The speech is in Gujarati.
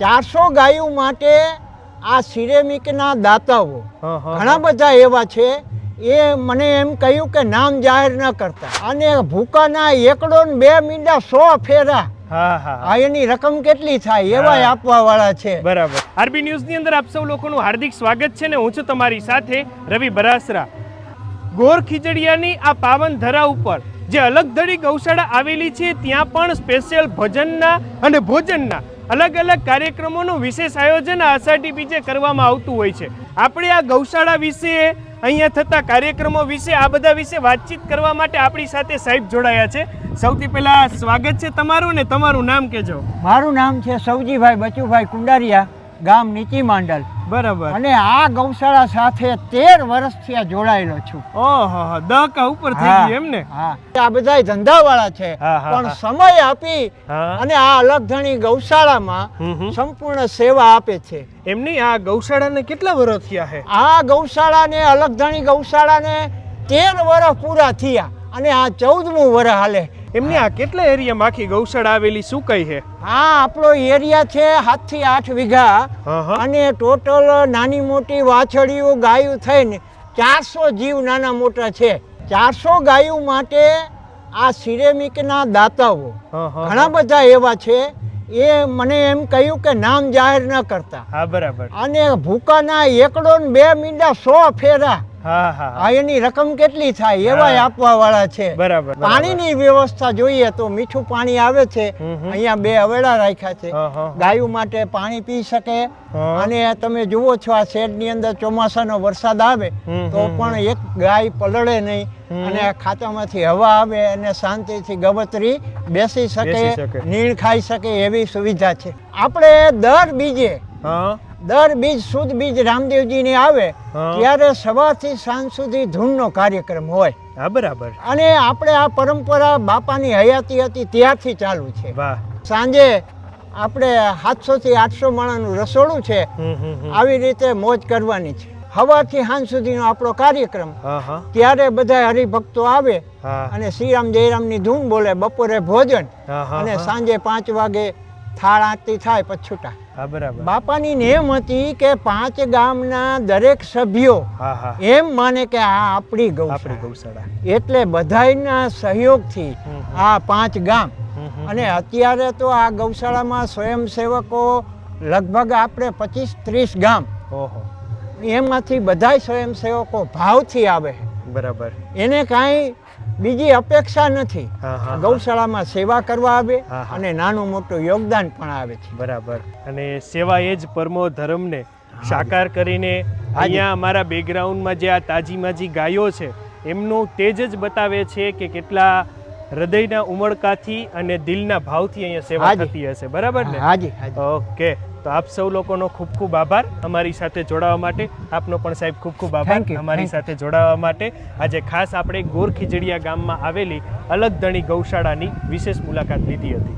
ચારસો ગાયો માટે આ સિરેમિકના દાતાઓ. ઘણા બધા એવા છે એ મને એમ કહ્યું કે નામ જાહેર ન કરતા. અને ભૂકાના એકડો ને બે મીંડા સો ફેરા. હા હા આ એની રકમ કેટલી થાય એવા. આપવા વાળા છે. બરાબર. આરબી ન્યૂઝની અંદર આપ સૌ લોકોનું હાર્દિક સ્વાગત છે ને હું છું તમારી સાથે રવિ બરાસરા. ગોર ખીચડિયાની આ પાવન ધરા ઉપર જે અલગધડી ગૌશાળા આવેલી છે ત્યાં પણ સ્પેશિયલ ભજનના અને ભોજનના અલગ અલગ કાર્યક્રમોનું વિશેષ આયોજન આ અષાઢી બીજે કરવામાં આવતું હોય છે. આપણે આ ગૌશાળા વિશે, અહીંયા થતા કાર્યક્રમો વિશે, આ બધા વિશે વાતચીત કરવા માટે આપણી સાથે સાહેબ જોડાયા છે. સૌથી પહેલા સ્વાગત છે તમારું ને તમારું નામ કહેજો. મારું નામ છે સૌજીભાઈ બચુભાઈ કુંડારિયા, ગામ નીચી માંડલ. બરાબર. અને આ ગૌશાળા સાથે તેર વર્ષથી આ જોડાયેલો છું. ઓહો દહકા ઉપર થઈ ગયું એમ ને? હા. આ બધા ધંધાવાળા છે પણ સમય આપી અને આ અલગધણી ગૌશાળામાં. સંપૂર્ણ સેવા આપે છે. એમની આ ગૌશાળાને કેટલા વર્ષ થયા છે આ ગૌશાળાને અલગધણી ગૌશાળાને તેર વર્ષ પૂરા થયા અને આ ચૌદમું વર્ષ હાલે. એમની આ કેટલા એરિયામાં આખી ગૌશાળા આવેલી શું કઈ છે? આ આપણો એરિયા છે સાતથી આઠ વીઘા. અને ટોટલ નાની મોટી વાછડીઓ ગાયું થઈને ચારસો જીવ નાના મોટા છે. ચારસો ગાયો માટે આ સિરેમિકના દાતાઓ. ઘણા બધા એવા છે. એ મને એમ કહ્યું કે નામ જાહેર ન કરતા. હા બરાબર. અને ભૂકાના એકડો ને બે મીંડા સો ફેરા હા હા આ એની રકમ કેટલી થાય એવા. આપવા વાળા છે બરાબર. પાણીની વ્યવસ્થા જોઈએ તો મીઠું પાણી આવે છે. અહીંયા બે અવેડા રાખ્યા છે. ગાયો માટે પાણી પી શકે અને તમે જુઓ છો આ શેડની અંદર ચોમાસાનો વરસાદ આવે તો પણ એક ગાય પલળે નહીં અને ખાતામાંથી હવા આવે અને શાંતિથી ગવતરી બેસી શકે. નીણ ખાઈ શકે એવી સુવિધા છે આપણે દર બીજે દર બીજ શુદ્ધ બીજ રામદેવજીને આવે ત્યારે ત્યારે સવારથી સાંજ સુધી ધૂનનો કાર્યક્રમ હોય. હા બરાબર. અને આપણે આ પરંપરા બાપાની હયાતી હતી ત્યારથી ચાલુ છે. સાંજે આપણે સાતસો થી આઠસો માણાનું રસોડું છે. આવી રીતે મોજ કરવાની છે. હવાથી સાંજ સુધીનો આપણો કાર્યક્રમ. ત્યારે બધા હરિભક્તો આવે અને શ્રીરામ જયરામની ધૂન બોલે બપોરે ભોજન અને સાંજે પાંચ વાગે થાળ આરતી થાય પછી છૂટા. બાપાની નેમ હતી કે પાંચ ગામના દરેક સભ્યો એમ માને કે આ આપણી આપણી ગૌશાળા. એટલે બધાના સહયોગથી. આ પાંચ ગામ. અને અત્યારે તો આ ગૌશાળામાં સ્વયંસેવકો લગભગ આપણે પચીસ ત્રીસ ગામ. ઓહો. એમાંથી બધા સ્વયંસેવકો ભાવથી આવે. બરાબર. એને કાંઈ બીજી અપેક્ષા નથી. ગૌશાળામાં સેવા કરવા આવે. અને નાનું મોટું યોગદાન પણ આવે છે બરાબર અને સેવા એ જ પરમો ધર્મને સાકાર કરીને અહીંયા અમારા બેકગ્રાઉન્ડમાં જે આ તાજી માજી ગાયો છે એમનું તેજ જ બતાવે છે કે કેટલા હૃદયના ઉમળકાથી અને દિલના ભાવથી અહીંયા સેવા. થતી હશે બરાબર ને? હાજી ઓકે. તો આપ સૌ લોકોનો ખૂબ ખૂબ આભાર. અમારી સાથે જોડાવા માટે આપનો પણ સાહેબ ખૂબ ખૂબ આભાર. અમારી સાથે જોડાવા માટે આજે ખાસ આપણે ગોર ખીજડીયા ગામમાં આવેલી અલગ ધણી ગૌશાળાની વિશેષ મુલાકાત લીધી હતી.